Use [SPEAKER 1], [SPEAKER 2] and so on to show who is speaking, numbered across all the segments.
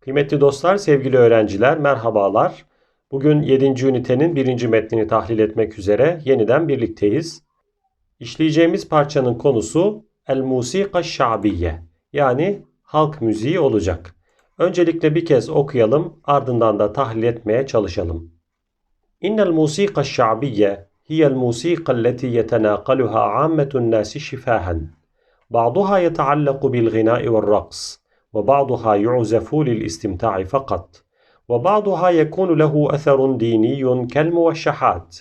[SPEAKER 1] Kıymetli dostlar, sevgili öğrenciler, merhabalar. Bugün 7. ünitenin 1. metnini tahlil etmek üzere yeniden birlikteyiz. İşleyeceğimiz parçanın konusu El Musika Şabiye yani halk müziği olacak. Öncelikle bir kez okuyalım, ardından da tahlil etmeye çalışalım. İnnel musika şa'biyye hiyel musika alleti yetenakaluha ammetun nasi şifahen. Ba'duha yetaallaku bil gina'i vel raks. وبعضها يعزف للاستمتاع فقط وبعضها يكون له أثر ديني كالموشحات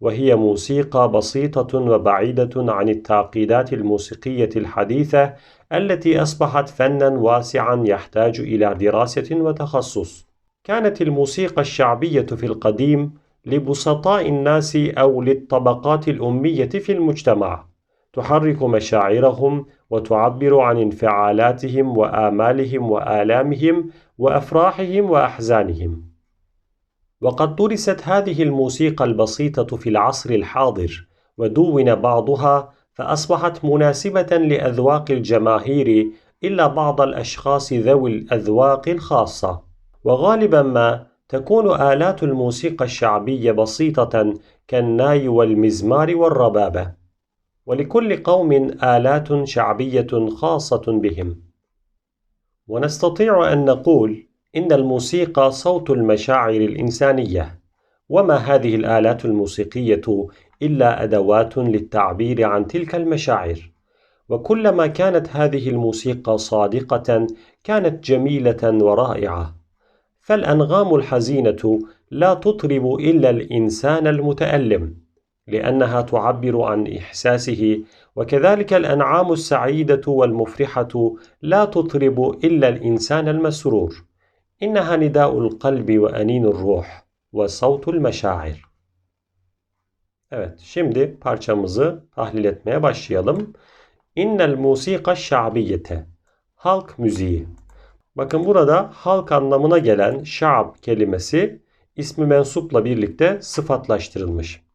[SPEAKER 1] وهي موسيقى بسيطة وبعيدة عن التعقيدات الموسيقية الحديثة التي أصبحت فنا واسعا يحتاج إلى دراسة وتخصص. كانت الموسيقى الشعبية في القديم لبسطاء الناس أو للطبقات الأمية في المجتمع تحرك مشاعرهم وتعبر عن انفعالاتهم وآمالهم وآلامهم وأفراحهم وأحزانهم. وقد درست هذه الموسيقى البسيطة في العصر الحاضر ودون بعضها فأصبحت مناسبة لأذواق الجماهير إلا بعض الأشخاص ذوي الأذواق الخاصة. وغالبا ما تكون آلات الموسيقى الشعبية بسيطة كالناي والمزمار والربابة. ولكل قوم آلات شعبية خاصة بهم. ونستطيع أن نقول إن الموسيقى صوت المشاعر الإنسانية، وما هذه الآلات الموسيقية إلا أدوات للتعبير عن تلك المشاعر. وكلما كانت هذه الموسيقى صادقة كانت جميلة ورائعة. فالأنغام الحزينة لا تطرب إلا الإنسان المتألم. لأنها تعبر عن إحساسه وكذلك الأنعام السعيدة والمفرحة لا تطرب إلا الإنسان المسرور إنها نداء القلب وأنين الروح وصوت المشاعر Evet, şimdi parçamızı tahlil etmeye başlayalım. İnnel musika şa'biyete. Halk müziği. Bakın burada halk anlamına gelen şa'b kelimesi ismi mensupla birlikte sıfatlaştırılmış.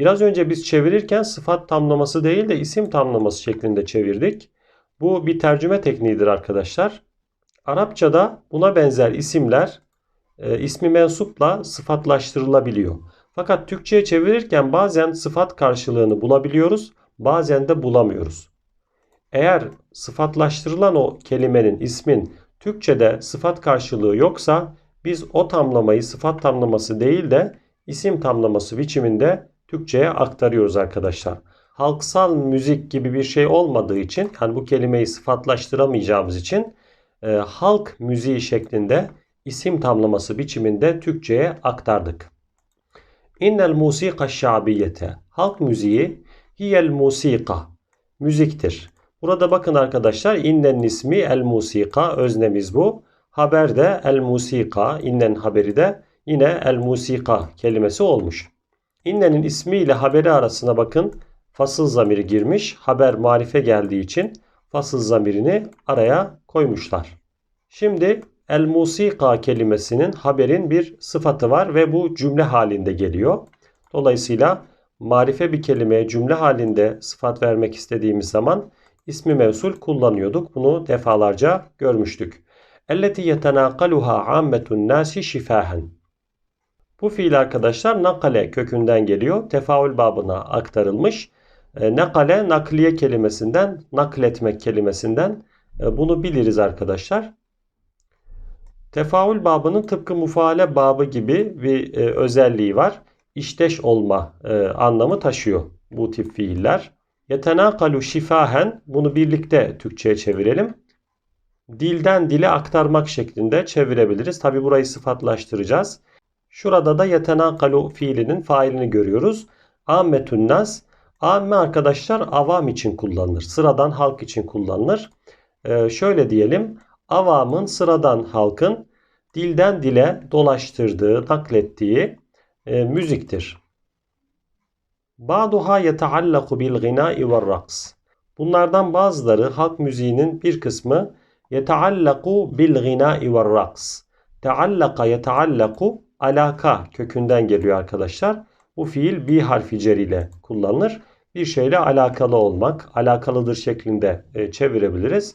[SPEAKER 1] Biraz önce biz çevirirken sıfat tamlaması değil de isim tamlaması şeklinde çevirdik. Bu bir tercüme tekniğidir arkadaşlar. Arapçada buna benzer isimler e, ismi mensupla sıfatlaştırılabiliyor. Fakat Türkçe'ye çevirirken bazen sıfat karşılığını bulabiliyoruz, bazen de bulamıyoruz. Eğer sıfatlaştırılan o kelimenin, ismin Türkçe'de sıfat karşılığı yoksa biz o tamlamayı sıfat tamlaması değil de isim tamlaması biçiminde Türkçe'ye aktarıyoruz arkadaşlar. Halksal müzik gibi bir şey olmadığı için yani bu kelimeyi sıfatlaştıramayacağımız için e, halk müziği şeklinde isim tamlaması biçiminde Türkçe'ye aktardık. İnnel musika şabiyete halk müziği hiyel musika müziktir. Burada bakın arkadaşlar innen ismi el musika öznemiz bu. Haberde el musika innen haberi de yine el musika kelimesi olmuş. İnnenin ismiyle haberi arasına bakın fasıl zamiri girmiş. Haber marife geldiği için fasıl zamirini araya koymuşlar. Şimdi el musika kelimesinin haberin bir sıfatı var ve bu cümle halinde geliyor. Dolayısıyla marife bir kelimeye cümle halinde sıfat vermek istediğimiz zaman ismi mevsul kullanıyorduk. Bunu defalarca görmüştük. Elleti yetenakaluha ammetun nasi şifahen. Bu fiil arkadaşlar nakale kökünden geliyor. Tefaül babına aktarılmış. E, nakale nakliye kelimesinden, nakletmek kelimesinden e, bunu biliriz arkadaşlar. Tefaül babının tıpkı mufaale babı gibi bir e, özelliği var. İşteş olma e, anlamı taşıyor bu tip fiiller. Yetenakalu şifahen bunu birlikte Türkçe'ye çevirelim. Dilden dile aktarmak şeklinde çevirebiliriz. Tabi burayı sıfatlaştıracağız. Şurada da yetenakalu fiilinin failini görüyoruz. Ammetün nas. Amme arkadaşlar avam için kullanılır. Sıradan halk için kullanılır. Ee, şöyle diyelim. Avamın sıradan halkın dilden dile dolaştırdığı, naklettiği e, müziktir. Ba'duha yeteallaku bil gina'i ve raks. Bunlardan bazıları halk müziğinin bir kısmı yeteallaku bil gina'i ve raks. Teallaka yeteallaku alaka kökünden geliyor arkadaşlar. Bu fiil bir harfi ile kullanılır. Bir şeyle alakalı olmak, alakalıdır şeklinde e, çevirebiliriz.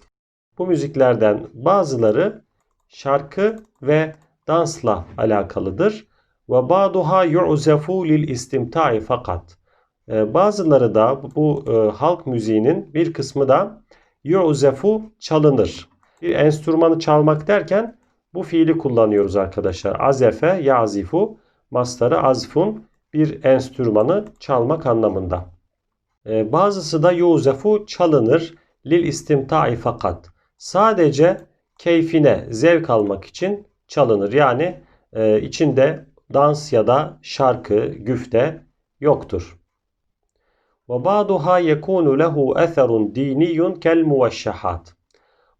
[SPEAKER 1] Bu müziklerden bazıları şarkı ve dansla alakalıdır. Ve ba'duha yu'zefu lil istimta'i fakat. E, bazıları da bu e, halk müziğinin bir kısmı da yu'zefu çalınır. Bir enstrümanı çalmak derken bu fiili kullanıyoruz arkadaşlar. Azefe, yazifu, mastarı azfun bir enstrümanı çalmak anlamında. E, bazısı da yuzefu çalınır lil istimta'i fakat. Sadece keyfine zevk almak için çalınır. Yani e, içinde dans ya da şarkı, güfte yoktur. Yekunu lehu eserun diniyun kel muvashshahat.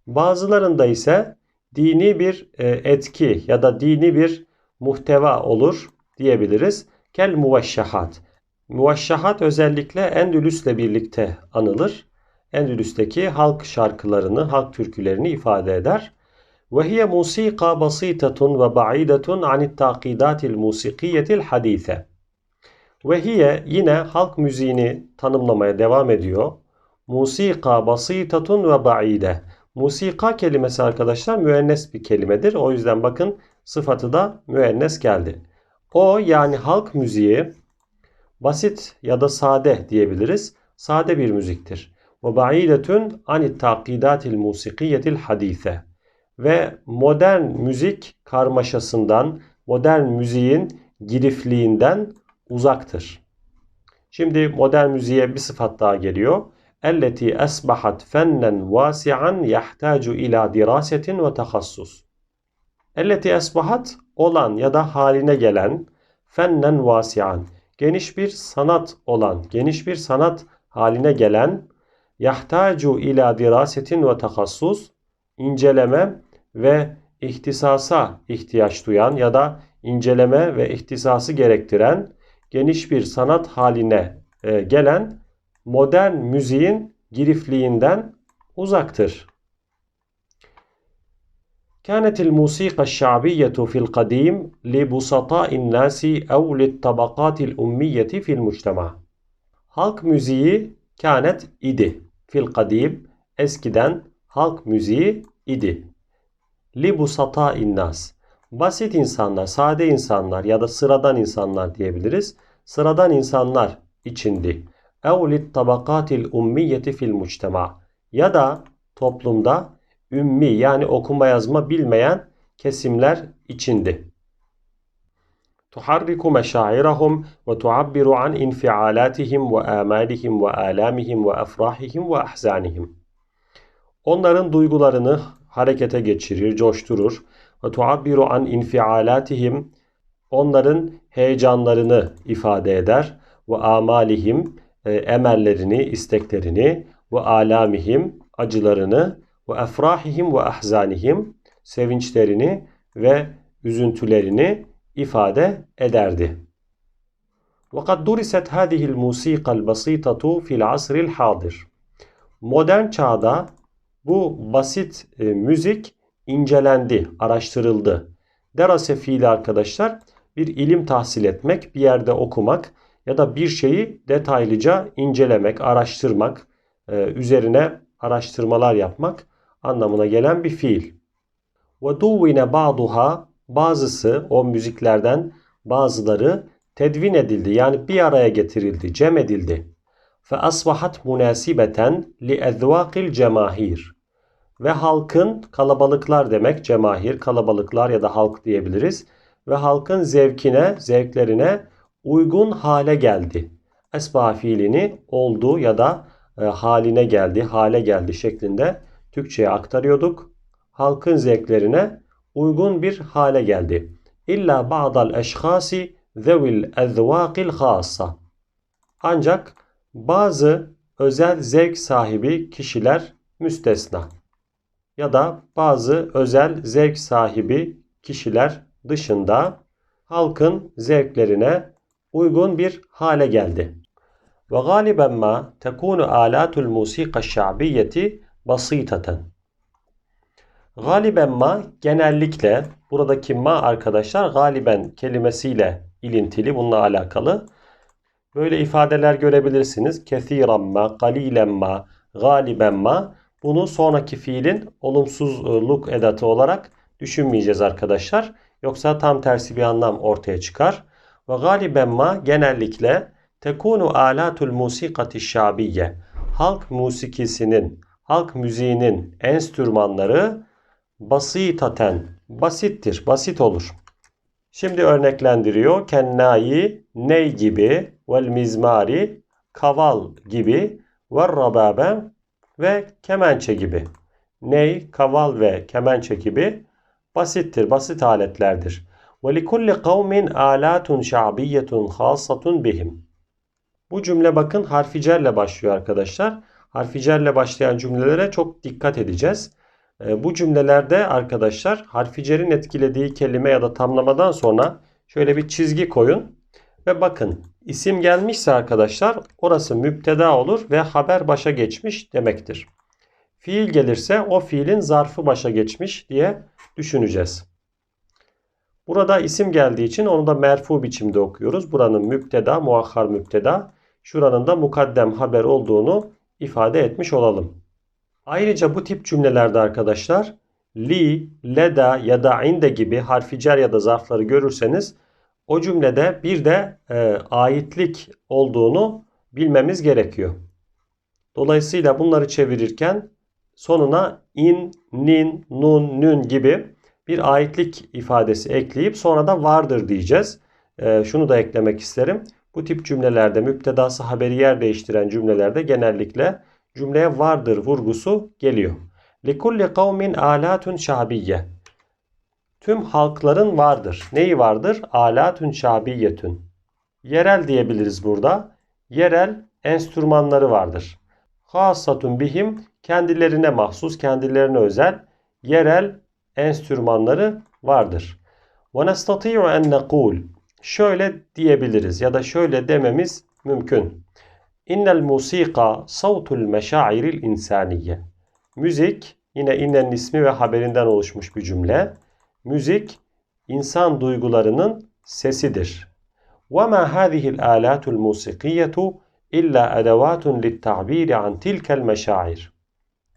[SPEAKER 1] Bazılarında ise dini bir e, etki ya da dini bir muhteva olur diyebiliriz. Kel muvashshahat. Muvashshahat özellikle Endülüs'le birlikte anılır. Endülüs'teki halk şarkılarını, halk türkülerini ifade eder. Ve hiye musika basitatun ve ba'idatun anit takidatil musikiyetil hadise. Ve hiye yine halk müziğini tanımlamaya devam ediyor. Musika basitatun ve ba'ide. Musika kelimesi arkadaşlar müennes bir kelimedir. O yüzden bakın sıfatı da müennes geldi. O yani halk müziği basit ya da sade diyebiliriz. Sade bir müziktir. Ve ba'idetun anit takidatil musikiyetil hadise. Ve modern müzik karmaşasından, modern müziğin girifliğinden uzaktır. Şimdi modern müziğe bir sıfat daha geliyor. Esbahat fennen vasi'an yahtacu ila dirasetin ve tahassus. Elleti esbahat olan ya da haline gelen fennen vasi'an geniş bir sanat olan, geniş bir sanat haline gelen yahtacu ila dirasetin ve tahassus inceleme ve ihtisasa ihtiyaç duyan ya da inceleme ve ihtisası gerektiren geniş bir sanat haline e, gelen modern müziğin girifliğinden uzaktır. كانت الموسيقى الشعبية في القديم لبسطاء الناس أو للطبقات الأمية في المجتمع. Halk müziği kânet idi. Fil kadim eskiden halk müziği idi. Libusata innas. Basit insanlar, sade insanlar ya da sıradan insanlar diyebiliriz. Sıradan insanlar içindi. Ev lit tabakatil ummiyeti fil mujtema. Ya da toplumda ümmi yani okuma yazma bilmeyen kesimler içindi. تحرك مشاعرهم وتعبر عن انفعالاتهم وآمالهم وآلامهم وأفراحهم وأحزانهم. Onların duygularını harekete geçirir, coşturur. Ve tuabbiru an infialatihim onların heyecanlarını ifade eder. Ve amalihim e, emellerini, isteklerini ve alamihim acılarını ve efrahihim ve ahzanihim sevinçlerini ve üzüntülerini ifade ederdi. وقد درست هذه الموسيقى البسيطة في العصر الحاضر. Modern çağda bu basit e, müzik incelendi, araştırıldı. Derase fiili arkadaşlar bir ilim tahsil etmek, bir yerde okumak ya da bir şeyi detaylıca incelemek, araştırmak, e, üzerine araştırmalar yapmak anlamına gelen bir fiil. Duvvine ba'duha bazısı o müziklerden bazıları tedvin edildi. Yani bir araya getirildi, cem edildi. Münasibeten li ezvakil cemahir. Ve halkın kalabalıklar demek cemahir, kalabalıklar ya da halk diyebiliriz. Ve halkın zevkine, zevklerine uygun hale geldi. Esba fiilini oldu ya da e, haline geldi, hale geldi şeklinde Türkçe'ye aktarıyorduk. Halkın zevklerine uygun bir hale geldi. İlla ba'dal eşhasi zevil ezvakil hassa. Ancak bazı özel zevk sahibi kişiler müstesna. Ya da bazı özel zevk sahibi kişiler dışında halkın zevklerine uygun bir hale geldi. Ve galiben ma tekunu alatul musika şa'biyeti basitaten. Galiben ma genellikle buradaki ma arkadaşlar galiben kelimesiyle ilintili bununla alakalı. Böyle ifadeler görebilirsiniz. Kethiren ma, galilen ma, galiben ma. Bunu sonraki fiilin olumsuzluk edatı olarak düşünmeyeceğiz arkadaşlar. Yoksa tam tersi bir anlam ortaya çıkar. Ve galiben ma genellikle tekunu alatul musikati şabiye. Halk musikisinin, halk müziğinin enstrümanları basitaten, basittir, basit olur. Şimdi örneklendiriyor. Kennayi, ney gibi, vel mizmari, kaval gibi, ve rababe ve kemençe gibi. Ney, kaval ve kemençe gibi basittir, basit aletlerdir. Likulli kavmin alatun şa'biyetun khasatun bihim. Bu cümle bakın harficerle başlıyor arkadaşlar. Harficerle başlayan cümlelere çok dikkat edeceğiz. E, bu cümlelerde arkadaşlar harficerin etkilediği kelime ya da tamlamadan sonra şöyle bir çizgi koyun. Ve bakın isim gelmişse arkadaşlar orası müpteda olur ve haber başa geçmiş demektir. Fiil gelirse o fiilin zarfı başa geçmiş diye düşüneceğiz. Burada isim geldiği için onu da merfu biçimde okuyoruz. Buranın müpteda, muahhar müpteda, şuranın da mukaddem haber olduğunu ifade etmiş olalım. Ayrıca bu tip cümlelerde arkadaşlar li, leda ya da inde gibi harficer ya da zarfları görürseniz o cümlede bir de e, aitlik olduğunu bilmemiz gerekiyor. Dolayısıyla bunları çevirirken sonuna in, nin, nun, nün gibi bir aitlik ifadesi ekleyip sonra da vardır diyeceğiz. E, şunu da eklemek isterim. Bu tip cümlelerde müptedası haberi yer değiştiren cümlelerde genellikle cümleye vardır vurgusu geliyor. Likulli kavmin alatun şabiyye. Tüm halkların vardır. Neyi vardır? Alatun şabiyetün. Yerel diyebiliriz burada. Yerel enstrümanları vardır. Hasatun bihim kendilerine mahsus, kendilerine özel yerel enstrümanları vardır. Nestati'u en nekul. Şöyle diyebiliriz ya da şöyle dememiz mümkün. İnnel musika savtul meşairil insaniye. Müzik yine innen ismi ve haberinden oluşmuş bir cümle. Müzik insan duygularının sesidir. Ma hadihi'l alatul musikiyetu illa edevatun litta'bir an tilkel meşair.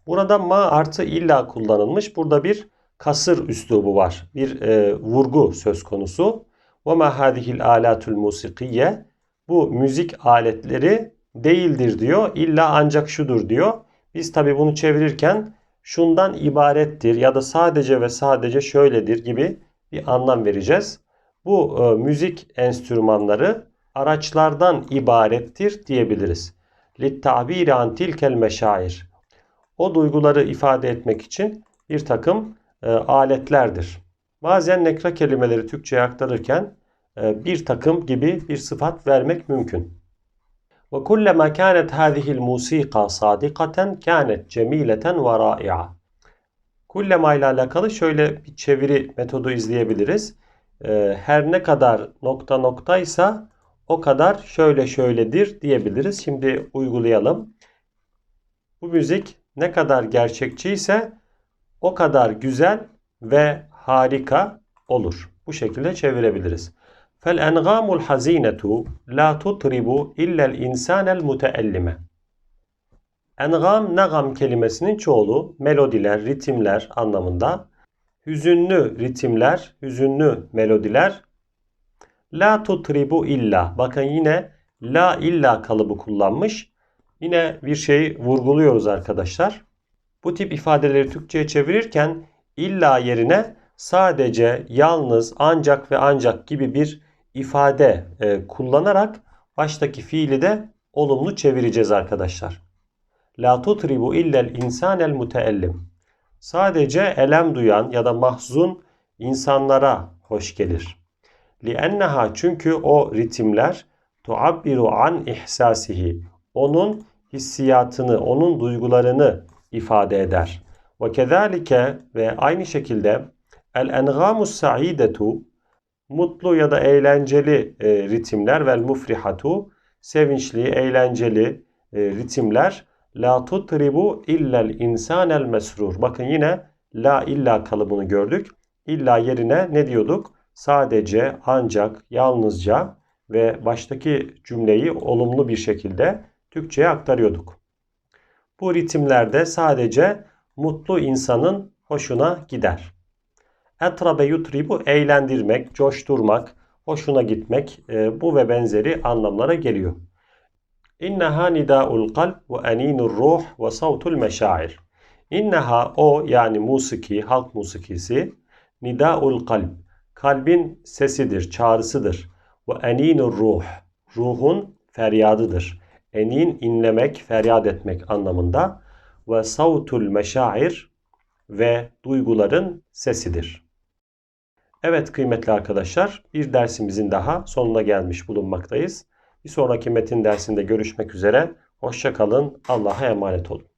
[SPEAKER 1] Burada ma artı illa kullanılmış. Burada bir kasır üslubu var. Bir e, vurgu söz konusu. Ve ma hadihil alatul musikiye. Bu müzik aletleri değildir diyor. İlla ancak şudur diyor. Biz tabi bunu çevirirken şundan ibarettir ya da sadece ve sadece şöyledir gibi bir anlam vereceğiz. Bu e, müzik enstrümanları araçlardan ibarettir diyebiliriz. Littabiri an tilkel meşair. O duyguları ifade etmek için bir takım e, aletlerdir. Bazen nekra kelimeleri Türkçe'ye aktarırken e, bir takım gibi bir sıfat vermek mümkün. Kânet hâzihil musika sadikaten kânet cemileten ve râi'a. Kullema ile alakalı şöyle bir çeviri metodu izleyebiliriz. E, her ne kadar nokta noktaysa o kadar şöyle şöyledir diyebiliriz. Şimdi uygulayalım. Bu müzik ne kadar gerçekçiyse o kadar güzel ve harika olur. Bu şekilde çevirebiliriz. Fel engamul hazinetu la tutribu illel insanel muteellime. Engam, nagam kelimesinin çoğulu melodiler, ritimler anlamında. Hüzünlü ritimler, hüzünlü melodiler. La tutribu illa. Bakın yine la illa kalıbı kullanmış. Yine bir şey vurguluyoruz arkadaşlar. Bu tip ifadeleri Türkçe'ye çevirirken illa yerine sadece, yalnız, ancak ve ancak gibi bir ifade e, kullanarak baştaki fiili de olumlu çevireceğiz arkadaşlar. La tutribu illel insanel muteellim. Sadece elem duyan ya da mahzun insanlara hoş gelir. Lienneha çünkü o ritimler tuabbiru an ihsasihi. Onun hissiyatını, onun duygularını ifade eder. Ve kezalike ve aynı şekilde el engamus saidetu mutlu ya da eğlenceli e, ritimler vel mufrihatu sevinçli, eğlenceli e, ritimler la tutribu illel insanel mesrur. Bakın yine la illa kalıbını gördük. İlla yerine ne diyorduk? Sadece, ancak, yalnızca ve baştaki cümleyi olumlu bir şekilde Türkçe'ye aktarıyorduk. Bu ritimlerde sadece mutlu insanın hoşuna gider. Etrabe yutribu eğlendirmek, coşturmak, hoşuna gitmek e, bu ve benzeri anlamlara geliyor. İnneha nida'ul kalb ve eninur ruh ve savtul meşair. İnneha o yani musiki, halk musikisi nida'ul kalb. Kalbin sesidir, çağrısıdır. Ve eninur ruh. Ruhun feryadıdır. Enin inlemek, feryat etmek anlamında. Ve savtul meşair ve duyguların sesidir. Evet kıymetli arkadaşlar bir dersimizin daha sonuna gelmiş bulunmaktayız. Bir sonraki metin dersinde görüşmek üzere. Hoşçakalın. Allah'a emanet olun.